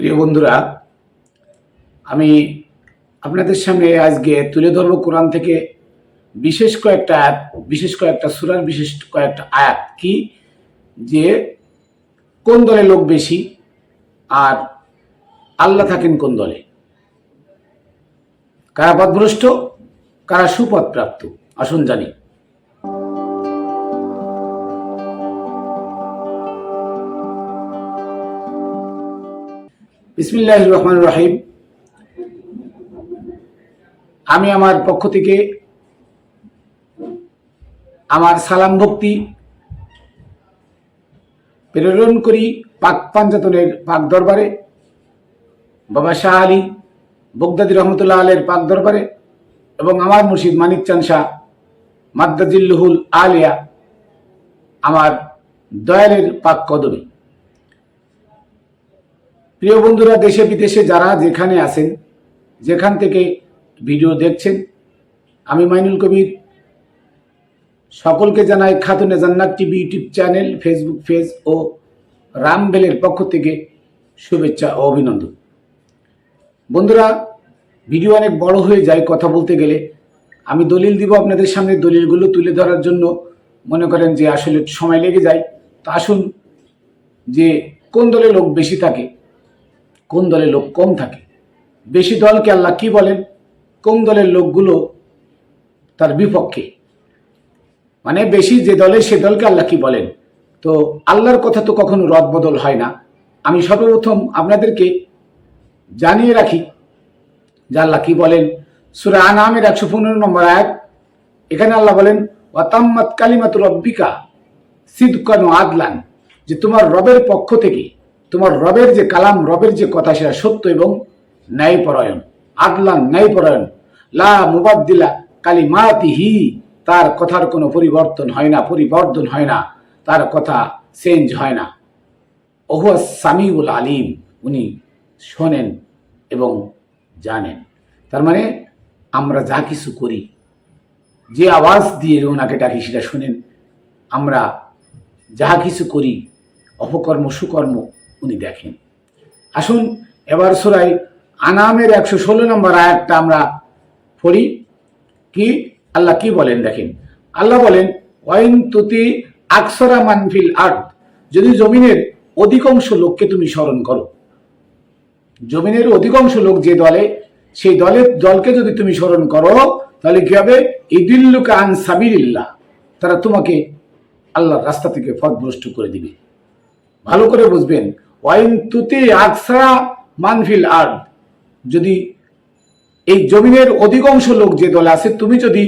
প্রিয় বন্ধুরা, আমি আপনাদের সামনে আজকে তুলে ধরব কোরআন থেকে বিশেষ কয়েকটা আয়াত, বিশেষ কয়েকটা সুরার বিশেষ কয়েকটা আয়াত। কি? যে কোন দলে লোক বেশি আর আল্লাহ থাকেন কোন দলে? কারা পথভ্রষ্ট, কারা সুপথ প্রাপ্ত? আসুন জানি। বিসমিল্লাহ রহমান রাহিম। আমি আমার পক্ষ থেকে আমার সালাম ভক্তি প্রেরণ করি পাক পাঞ্জাতনের পাক দরবারে, বাবা শাহ আলী বগদাদি রহমতুল্লাহ আলের পাক দরবারে এবং আমার মুর্শিদ মানিক চান শাহ, মাদ্দাজিল্লুহুল আলিয়া, আমার দয়ালের পাক কদমে। প্রিয় বন্ধুরা, দেশে বিদেশে যারা যেখানে আছেন, যেখান থেকে ভিডিও দেখছেন, আমি মাইনুল কবির। সকলকে জানাই Khatune Jannat TV YouTube channel, Facebook page ও রামবেলের পক্ষ থেকে শুভেচ্ছা ও অভিনন্দন। বন্ধুরা, ভিডিও অনেক বড় হয়ে যায় কথা বলতে গেলে। আমি দলিল দিব আপনাদের সামনে, দলিলগুলো তুলে ধরার জন্য। মনে করেন যে আসলে সময় লেগে যায়। তা আসুন যে কোন দলে লোক বেশি থাকে কোন দলের লোক কম থাকে? বেশি দলকে আল্লাহ কি বলেন? কোন দলের লোকগুলো তার বিপক্ষে? মানে বেশি যে দলে, সে দলকে আল্লাহ কি বলেন? তো আল্লাহর কথা তো কখনো রদ বদল হয় না। আমি সর্বপ্রথম আপনাদেরকে জানিয়ে রাখি যে আল্লাহ কি বলেন? সুরা আনামের একশো পনেরো নম্বর আয়াত। এখানে আল্লাহ বলেন, ওয়াতাম্মাত কালিমাত রব্বিকা সিদকান আদলান যে তোমার রবের পক্ষ থেকে তোমার রবের যে কালাম, রবের যে কথা সেটা সত্য এবং ন্যায়পরায়ণ। আদলান ন্যায়পরায়ণ। লা মুবাদ্দিলা কালি মাতিহি তার কথার কোনো পরিবর্তন হয় না পরিবর্তন হয় না। তার কথা চেঞ্জ হয় না। ওহুয়া সামিউল আলিম। উনি শোনেন এবং জানেন। তার মানে আমরা যা কিছু করি, যে আওয়াজ দিয়ে ওনাকে ডাকি সেটা শোনেন। আমরা যা কিছু করি, অপকর্ম, সুকর্ম উনি দেখেন। আসুন, এবার সোরাই আনামের একশো ষোলো নম্বর আয়াতটা আমরা পড়ি। কি? আল্লাহ কি বলেন? দেখেন। আল্লাহ বলেন, ওয়াইন তুতি আকসরা মানফিল আর্থ যদি জমিনের অধিকাংশ লোককে তুমি স্মরণ করো। জমিনের অধিকাংশ লোক যে দলে, সেই দলের দলকে যদি তুমি স্মরণ করো, তাহলে কি হবে? ইদিল্লুকা আন সাবিল্লাহ তারা তোমাকে আল্লাহর রাস্তা থেকে পথভ্রষ্ট করে দিবে। ভালো করে বুঝবেন ওয়াইন তুতি আকসরা মানফিল আর্থ যদি এই জমিনের অধিকাংশ লোক যে দলে আছে, তুমি যদি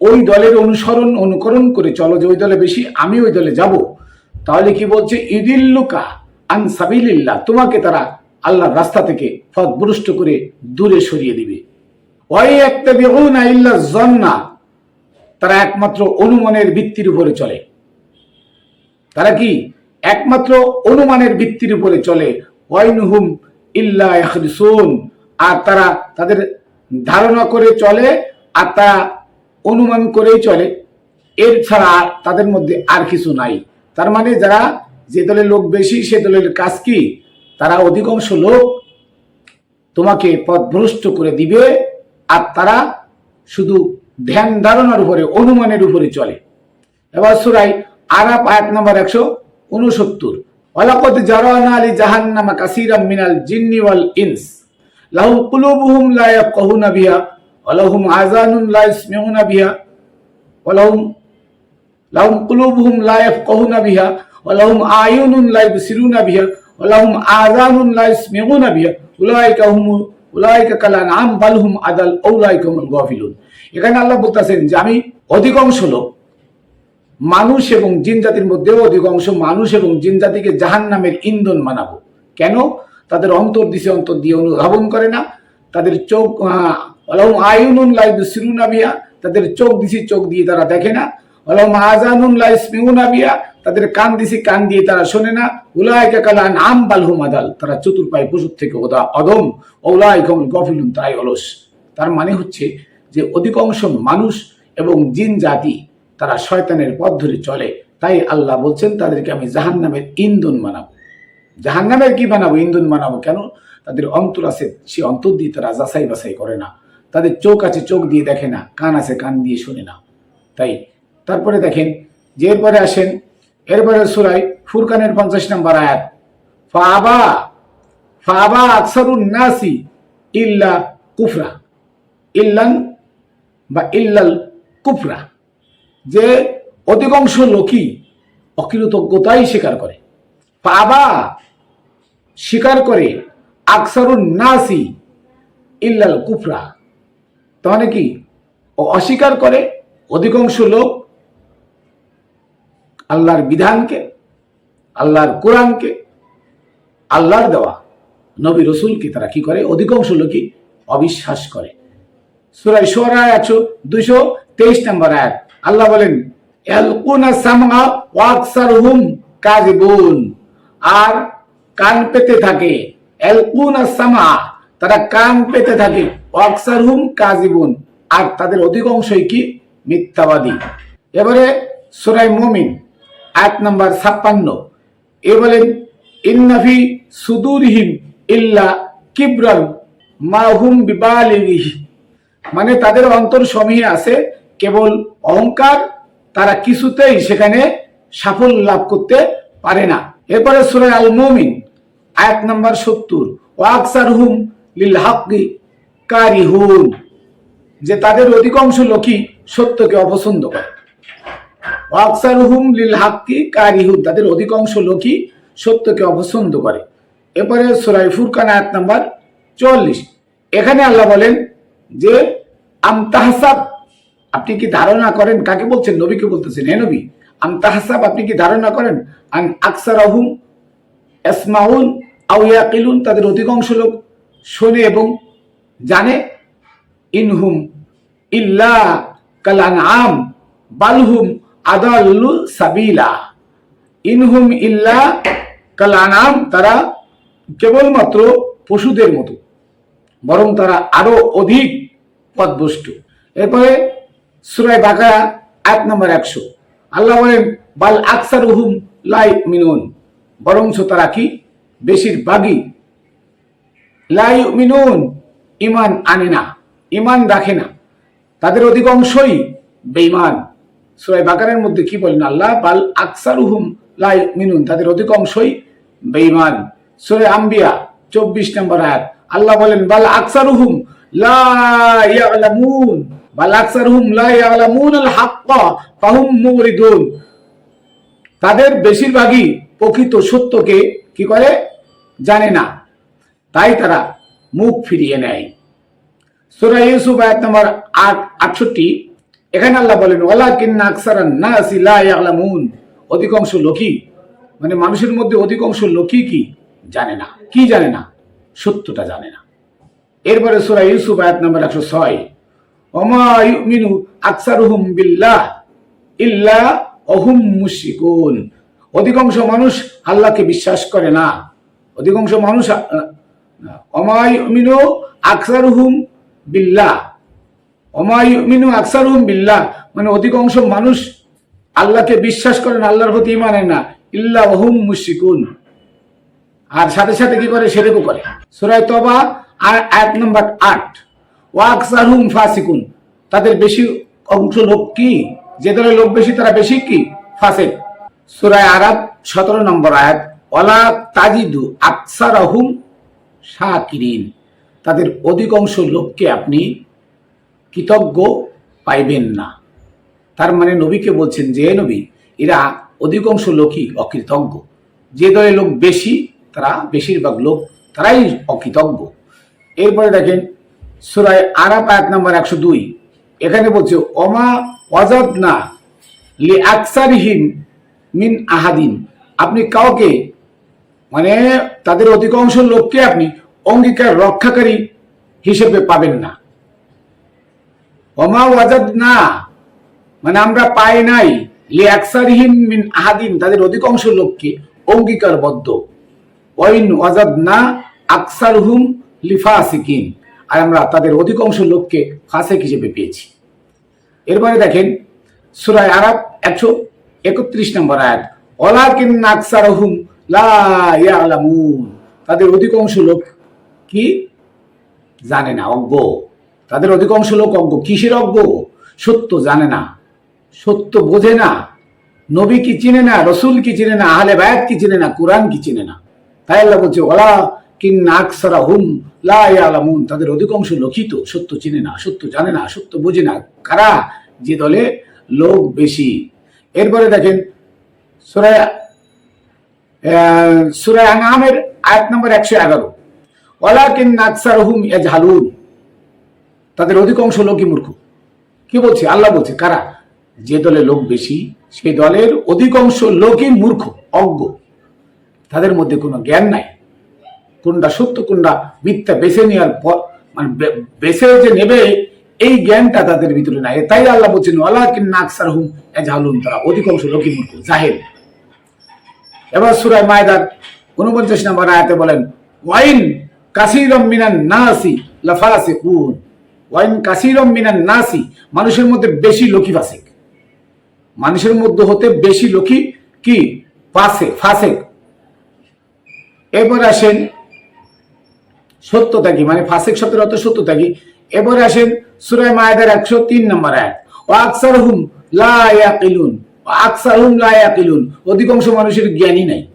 ওই দলের অনুসরণ, অনুকরণ করে চলো যে ওই দলে বেশি, আমি ওই দলে যাব, তাহলে কি বলছে? ইদিল্লুকা আন সাবিলিল্লাহ, তোমাকে তারা আল্লাহর রাস্তা থেকে পথভ্রষ্ট করে দূরে সরিয়ে দিবে। ওয়াই একটা বেহুনা ইল্লা জন্না, তারা একমাত্র অনুমানের ভিত্তির উপরে চলে। তারা কি? একমাত্র অনুমানের ভিত্তির উপরে চলে। ওয়াইনহুম ইল্লা ইয়াখরিসুন আর তারা তাদের ধারণা করে চলে, আর তারা অনুমান করেই চলে। এর ছাড়া তাদের মধ্যে আর কিছু নাই। তার মানে যারা যে দলের লোক বেশি, সে দলের কাজ কি? তারা অধিকাংশ লোক তোমাকে পথভ্রষ্ট করে দিবে, আর তারা শুধু ধ্যান ধারণার উপরে, অনুমানের উপরে চলে। এবার সুরাই আরাপ আয়াত নম্বর একশো উনসত্তর ওয়ালাকদ জারানা আলী জাহান্নামা কাসীরাম মিনাল জিন্নি ওয়াল ইনস। লাহুম কুলুবুহুম লা ইয়াফকাহুনা বিহা, ওয়া লাহুম আযানুন লা ইয়াসমিউনা বিহা, ওয়া লাহুম কুলুবুহুম লা ইয়াফকাহুনা বিহা, ওয়া লাহুম আয়ুনুন লা ইবসিরুনা বিহা, ওয়া লাহুম আযানুন লা ইয়াসমিউনা বিহা। উলাইকা হুম, উলাইকা কাল আনআম বাল হুম আদাল উলাইকা হুমুল গাফিলুন। এখানে আল্লাহ বলতেছেন যে আমি অধিকাংশ লোক মানুষ এবং জিন জাতির মধ্যেও অধিকাংশ মানুষ এবং জিন জাতিকে জাহান নামের ইন্ধন মানাবো কেন? তাদের অন্তর দিছে অন্তর দিয়ে অনুধাবন করে না। তাদের চোখ আয়ুনুন লাই সিরুনা বিয়া তাদের চোখ দিছি চোখ দিয়ে তারা দেখে না। অলম আজানুন লাই স্মিউনা বিয়া তাদের কান দিছি কান দিয়ে তারা শোনে না। উলায়কা কালা নাম বালহুম আদাল। তারা চতুর্পায় পশুর থেকে ওদা অদম। ওলাই কমল গফিলুন তাই অলস। তার মানে হচ্ছে যে অধিকাংশ মানুষ এবং জিন জাতি তারা শয়তানের পথ ধরে চলে। তাই আল্লাহ বলছেন, তাদেরকে আমি জাহান নামের ইন্ধন বানাবো। জাহান্নামের কি বানাবো? ইন্ধন বানাবো কেন? তাদের অন্তর আছে, সে অন্তর দিয়ে তারা যাচাই বাছাই করে না। তাদের চোখ আছে, চোখ দিয়ে দেখে না, কান আছে, কান দিয়ে শোনে না। তাই তারপরে দেখেন, যে এরপরে আসেন, এরপরে সুরাই ফুরকানের পঞ্চাশ নম্বর আয়াত, ফাবা ফাবা আকসারুন নাসি ইল্লা কুফরা। ইল্লান বা ইল্লাল কুফরা। যে অধিকাংশ লোকই অকৃতজ্ঞতাই স্বীকার করে। পাবা স্বীকার করে, আকসারুন নাসি ইল্লাল কুফরা। তাহলে কি? অস্বীকার করে অধিকাংশ লোক আল্লাহর বিধানকে, আল্লাহর কোরআনকে, আল্লাহর দেওয়া নবী রসুলকে তারা কি করে? অধিকাংশ লোকই অবিশ্বাস করে। সুরাই সোরা একশো দুইশো তেইশ নম্বর এক আল্লাহ বলেন আর কান পেতে থাকে তারা কান পেতে থাকে আর তাদের অধিকাংশই কি? মিথ্যাবাদী। এবারে সুরাই মুমিন, আয়াত নাম্বার ছাপ্পান্ন। এ বলেন ইন্নাফি সুদুরহিম ইল্লা কিবরান মাহুম বিবালিহি মানে তাদের অন্তর সমীহে আছে কেবল অহংকার তারা কিছুতেই সেখানে সাফল্য লাভ করতে পারে না। এরপরে সুরায় আল মুমিন আয়াত নাম্বার সত্তর ওয়াকসার হুম লিল হাক্কি কারিহুন, যে তাদের অধিকাংশ লোকই সত্যকে অপছন্দ করে। ওয়াকসার হুম লিল হাক্কি কারিহুন, তাদের অধিকাংশ লোকই সত্যকে অপছন্দ করে। এরপরে সুরাই ফুরকান, আয়াত নাম্বার চুয়াল্লিশ এখানে আল্লাহ বলেন যে আমতাহাসাব আপনি কি ধারণা করেন? কাকে বলছেন? নবীকে বলতেছেন। হে নবী আমতাহাসাব আপনি কি ধারণা করেন? আন আকসার আহুম এসমাউন আউয়াকিলুন তাদের অধিকাংশ লোক শোনে এবং জানে। ইনহুম ইল্লা কালান আম বালহুম আদাল্লু সাবিলা। ইনহুম ইল্লা কালানাম তারা কেবলমাত্র পশুদের মতো, বরং তারা আরও অধিক পদভষ্টু এরপরে সুরাই বাকারা এক নম্বর একশো। আল্লাহ বলেন, বাল আকসার হুম লাই মিনুন বরঞ্চ তারা কি? বেশিরভাগই লাই মিনুন ইমান আনে না ইমান রাখে না। তাদের অধিকাংশই বেইমান সুরাই বাকারের মধ্যে কি বলেন আল্লাহ? বাল আকসার হুম লাই মিনুন তাদের অধিকাংশই বেইমান সুরে আম্বিয়া, চব্বিশ নম্বর আয়াত। আল্লাহ বলেন, বাল আকসার হুম লা ইয়ালামুন। আকসার তাদের বেশিরভাগই প্রকৃত সত্যকে কি করে? জানে না। তাই তারা মুখ ফিরিয়ে নেয়। সুরা ইউসুফ আয়াত নম্বর আট আটষট্টি। এখানে আল্লাহ বলেন ওলা কিন্না লা ইয়ালামুন। অধিকাংশ লোকই মানে মানুষের মধ্যে অধিকাংশ লোকই কি? জানে না। কি জানে না? সত্যটা জানে না। এরপরে সুরা ইউসুফ আয়াত নম্বর একশো ছয়। ওমা ইউমিনু আকসারুহুম বিল্লাহ ইল্লা অহুম মুশরিকুন। অধিকাংশ মানুষ আল্লাহকে বিশ্বাস করে না। অধিকাংশ মানুষ অমাই মিনু আকসারুহুম বিল্লাহ। অমাই মিনু আকসারুহুম বিল্লাহ। মানে অধিকাংশ মানুষ আল্লাহকে বিশ্বাস করেন আল্লাহর প্রতি মানে না। ইল্লা অহুম মুশরিকুন। আর সাথে সাথে কি করে? সেরেকও করে। সুরায় তবা আর আয়াত নম্বর আট। ওয়াকসারহুম ফাসিকুন। তাদের বেশি অংশ লোক কি? যে দলের লোক বেশি, তারা বেশি কি? ফাসেক। সুরায় আরাব সতেরো নম্বর আয়াত ওলা তাজিদু আকসার আকসারহুম শাকিরিন। তাদের অধিকাংশ লোককে আপনি কৃতজ্ঞ পাইবেন না। তার মানে নবীকে বলছেন যে নবী, এরা অধিকাংশ লোকই অকৃতজ্ঞ। যে দলের লোক বেশি, তারা বেশিরভাগ লোক তারাই অকৃতজ্ঞ। এরপরে দেখেন সুরায় আরাপ আয়াত নাম্বার একশো দুই। এখানে বলছে অমা অজাদ না লি আকসারিহিম মিন আহাদিন। আপনি কাউকে মানে তাদের অধিকাংশ লোককে আপনি অঙ্গীকার রক্ষাকারী হিসেবে পাবেন না। অমা ওয়াজাদ না মানে আমরা পাই নাই, লি আকসারিহিম মিন আহাদিন। তাদের অধিকাংশ লোককে অঙ্গীকারবদ্ধ। ওয়াইন ওয়াজাদ না আকসার হুম লিফাসিকিন। আমরা তাদের অধিকাংশ লোককে ফাসেক হিসেবে পেয়েছি। এরপরে দেখেন, সুরায় আরব একশো একত্রিশ নম্বর আয়াত, ওলাকিন আকসার হুম তাদের অধিকাংশ লোক কি? জানে না, অজ্ঞ। তাদের অধিকাংশ লোক অজ্ঞ। কিসের অজ্ঞ? সত্য জানে না। সত্য বোঝে না। নবী কি চিনে না? রসুল কি চিনে না? আহলে বায়াত কি চিনে না? কোরআন কি চিনে না? তাই আল্লাহ বলছে, ওলা কিন্না আকসারা হুম লা ইয়ালামুন। তাদের অধিকাংশ লোকিত সত্য চিনে না, সত্য জানে না, সত্য বোঝে না। কারা? যে দলে লোক বেশি। এরপরে দেখেন সুরায় সুরায় আনামের আয়াত নম্বর একশো এগারো। ওয়ালাকিন আকসারহুম ইয়াজহালুন। তাদের অধিকাংশ লোকই মূর্খ। কি বলছে? আল্লাহ বলছে, কারা? যে দলে লোক বেশি, সেই দলের অধিকাংশ লোকই মূর্খ, অজ্ঞ। তাদের মধ্যে কোনো জ্ঞান নাই। কোনটা সত্য কোনটা মিথ্যা বেছে নেওয়ার পর মানে বেছে যে নেবে, এই জ্ঞানটা তাদের ভিতরে নাই। তাই আল্লাহ বলছেন, ওয়ালাকিন আকসারহুম ইয়াজহালুন তারা। অধিকাংশ লোকই মূর্খ, জাহেল। এবার সুরায় মায়দার উনপঞ্চাশ নম্বর আয়াতে বলেন, ওয়াইন কাসিরম মিনান নাসি লাফাসিকুন। ওয়াইন কাসিরম মিনান নাসি, মানুষের মধ্যে বেশি লোকই ফাসিক। মানুষের মধ্যে হতে বেশি লোকই কি? ফাসে, ফাসেক। এবার আসেন সত্যতা কি? মানে ফাসেক শব্দের অর্থ সত্যতা কি? এবার আসেন সুরায় মায়েদের একশো তিন নম্বর আয়াত। ও আকসার হুম লাকিলুন আকসার হুম লাকিলুন অধিকাংশ মানুষের জ্ঞানই নাই।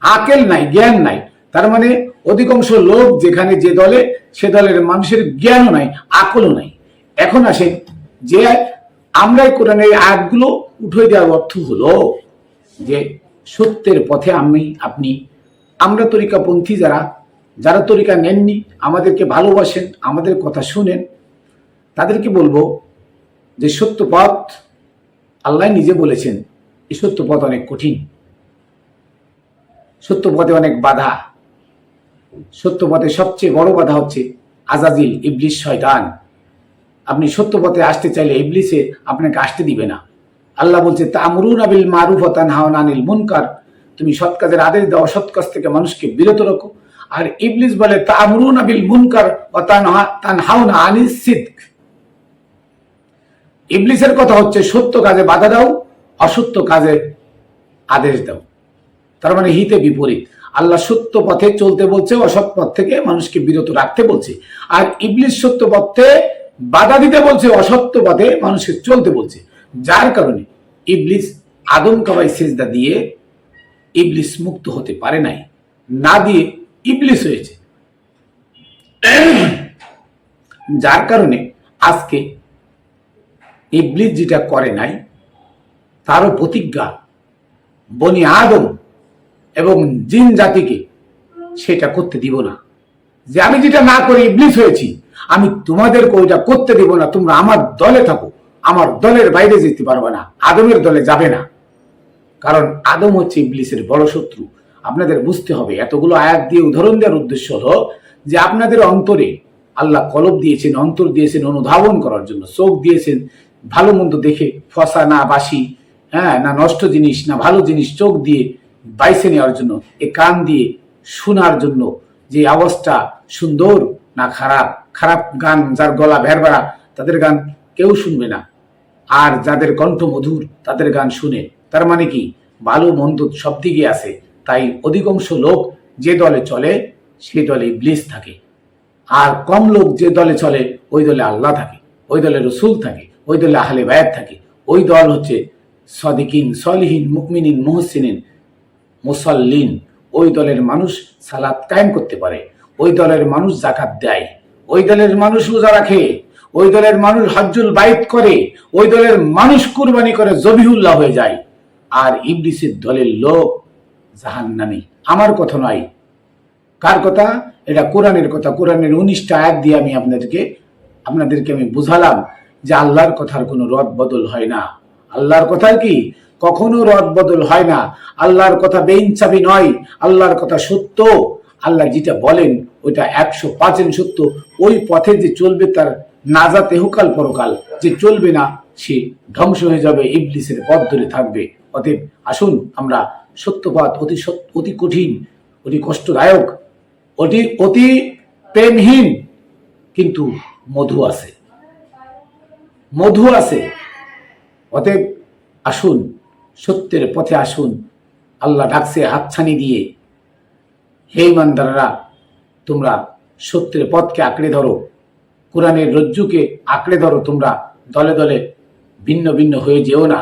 আকেল নাই, জ্ঞান নাই। তার মানে অধিকাংশ লোক যেখানে যে দলে, সে দলের মানুষের জ্ঞানও নাই, আকলও নাই। এখন আসে যে আমরাই কোরআনের এই আয়াতগুলো উঠে দেওয়ার অর্থ হলো যে সত্যের পথে আমি, আপনি, আমরা তরিকাপন্থী যারা যারা তরিকা নেননি, আমাদেরকে ভালোবাসেন, আমাদের কথা শুনেন, তাদেরকে বলব যে সত্য পথ আল্লাহ নিজে বলেছেন, এই সত্য পথ অনেক কঠিন। সত্য পথে অনেক বাধা। সত্য পথে সবচেয়ে বড় বাধা হচ্ছে আজাজিল ইবলিশ শয়তান। আপনি সত্য পথে আসতে চাইলে ইবলিসে আপনাকে আসতে দিবে না। আল্লাহ বলছে, তামরুন আবিল মারুফ ও তানহাওন আনিল মুনকার। তুমি সৎ কাজের আদেশ দাও, সৎ কাজ থেকে মানুষকে বিরত রাখো। আর ইবলিস বলে, তামরুন আবিল মুনকার আনিল সিদ্ক। ইবলিসের কথা হচ্ছে, সত্য কাজে বাধা দাও, অসত্য কাজে আদেশ দাও। তার মানে হিতে বিপরীত। আল্লাহ সত্য পথে চলতে বলছে, অসৎ পথ থেকে মানুষকে বিরত রাখতে বলছে। আর ইবলিস সত্য পথে বাধা দিতে বলছে, অসত্য পথে মানুষকে চলতে বলছে। যার কারণে ইবলিস আদম কাবাই সেজদা দিয়ে ইবলিস মুক্ত হতে পারে নাই। না দিয়ে ইবলিস হয়েছে। যার কারণে আজকে ইবলিস যেটা করে নাই, তারও প্রতিজ্ঞা বনি আদম এবং জিন জাতিকে সেটা করতে দিব না। যে আমি যেটা না করে ইবলিস হয়েছি, আমি তোমাদেরকে ওইটা করতে দিব না, তোমরা আমার দলে থাকো, আমার দলের বাইরে যেতে পারবে না, আদমের দলে যাবে না। কারণ আদম হচ্ছে ইবলিসের বড় শত্রু আপনাদের বুঝতে হবে, এতগুলো আয়াত দিয়ে উদাহরণ দেওয়ার উদ্দেশ্য হলো যে আপনাদের অন্তরে আল্লাহ কলব দিয়েছেন, অন্তর দিয়েছেন অনুধাবন করার জন্য, চোখ দিয়েছেন ভালো মন্দ দেখে, ফসা না বাসি হ্যাঁ না নষ্ট জিনিস, না ভালো জিনিস, চোখ দিয়ে বাইছে নেওয়ার জন্য, এ কান দিয়ে শোনার জন্য যে আওয়াজটা সুন্দর না খারাপ খারাপ গান যার গলা ভেরবাড়া তাদের গান কেউ শুনবে না। আর যাদের কণ্ঠ মধুর, তাদের গান শুনে, তার মানে কি? ভালো মন্দ সব দিকে আছে তাই অধিকাংশ লোক যে দলে চলে সে দলে ব্লিস থাকে। আর কম লোক যে দলে চলে, ওই দলে আল্লাহ থাকে, ওই দলে রসুল থাকে, ওই দলে আহলে বায়াত থাকে। ওই দল হচ্ছে সদিকিন, সলিহীন মুকমিনিন মোহসিনিন, মুসল্লিন। ওই দলের মানুষ সালাত কায়েম করতে পারে, ওই দলের মানুষ জাকাত দেয়, ওই দলের মানুষ রোজা রাখে, ওই দলের মানুষ হজ্জুল বাইত করে, ওই দলের মানুষ কুরবানি করে জবিহুল্লাহ হয়ে যায়। আর ইবলিসের দলের লোক জাহান্নামী। আমার কথা নয়। কার কথা? এটা কোরআনের কথা। কোরআনের উনিশটা আয়াত দিয়ে আমি আপনাদেরকে আপনাদেরকে আমি বুঝালাম যে আল্লাহর কথার কোনো রদ বদল হয় না। আল্লাহর কথা কি? কখনো রদ বদল হয় না। আল্লাহর কথা বেইনসাবি নয়। আল্লাহর কথা সত্য। আল্লাহ যেটা বলেন, ওইটা একশো পার্সেন্ট সত্য। ওই পথে যে চলবে তার নাজাত এহকাল পরকাল। যে চলবে না, সে ধ্বংস হয়ে যাবে। ইবলিসের পথ ধরে থাকবে। অতএব আসুন আমরা সত্যপথ অতি অতি কঠিন, অতি কষ্টদায়ক, অতি অতি প্রেমহীন, কিন্তু মধু আছে। মধু আছে। অতএব আসুন, সত্যের পথে আসুন। আল্লাহ ডাকছে হাতছানি দিয়ে, হে ইমানদাররা, তোমরা সত্যের পথকে আঁকড়ে ধরো। কোরআনের রজ্জুকে আঁকড়ে ধরো তোমরা। দলে দলে ভিন্ন ভিন্ন হয়ে যেও না।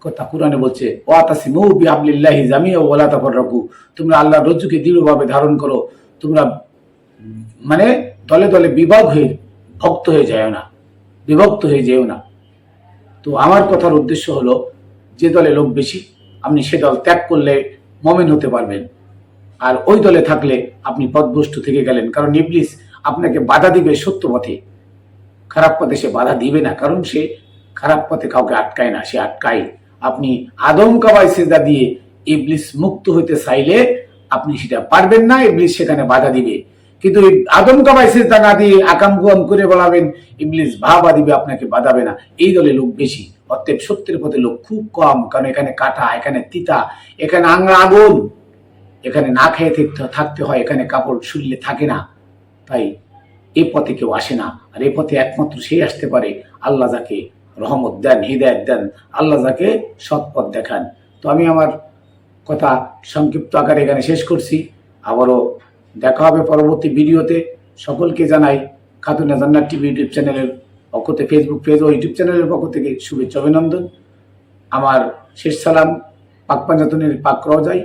কথা কোরআনে বলছে, ওয়াতাসিমু বিহাবলিল্লাহি জামিয়া ওয়ালা তাফাররাকু। তোমরা আল্লাহর রজ্জুকে দৃঢ়ভাবে ধারণ করো। তোমরা মানে দলে দলে বিভাগ হয়ে, ভক্ত হয়ে যায় না। বিভক্ত হয়ে যেও না। তো আমার কথার উদ্দেশ্য হলো, যে দলে লোক বেশি, আপনি সে দল ত্যাগ করলে মমেন হতে পারবেন। আর ওই দলে থাকলে আপনি পথভ্রষ্ট থেকে গেলেন। কারণ ইবলিস আপনাকে বাধা দিবে সত্য পথে। খারাপ পথে সে বাধা দিবে না। কারণ সে খারাপ পথে কাউকে আটকায় না, সে আটকায় আপনি আদম কাবাই সেজা দিয়ে ইবলিস মুক্ত হইতে চাইলে আপনি সেটা পারবেন না, ইবলিস সেখানে বাধা দিবে। কিন্তু আদম কাবাই সেজা না দিয়ে আকাম কুয়াম করে বলাবেন, ইবলিস ভাবা দিবে, আপনাকে বাধাবে না। এই দলে লোক বেশি, অতএব সত্যের পথে লোক খুব কম, কারণ এখানে কাটা, এখানে তিতা, এখানে আংরা আগুন। এখানে না খেয়ে থাকতে- হয়, এখানে কাপড় শুনলে থাকে না। তাই এ পথে কেউ আসে না, আর এ পথে একমাত্র সেই আসতে পারে, আল্লাহ যাকে রহমত দেন, হৃদয়ত দেন, আল্লাহ যাকে সৎ পথ দেখান। তো আমি আমার কথা সংক্ষিপ্ত আকারে এখানে শেষ করছি। আবারও দেখা হবে পরবর্তী ভিডিওতে। সকলকে জানাই খাতুনা জান্নাত টিভি ইউটিউব চ্যানেলের পক্ষ থেকে ফেসবুক পেজ ও ইউটিউব চ্যানেলের পক্ষ থেকে শুভেচ্ছা, অভিনন্দন। আমার শেষ সালাম, পাক পাঞ্জাতনের পাক রজাই,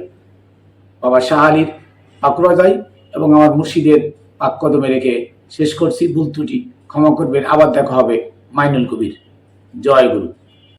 বাবা শাহ আলীর পাক রজাই এবং আমার মুর্শিদের পাক কদমে রেখে শেষ করছি। ভুল ত্রুটি ক্ষমা করবেন। আবার দেখা হবে মাইনুল কবির। জয় গুরু।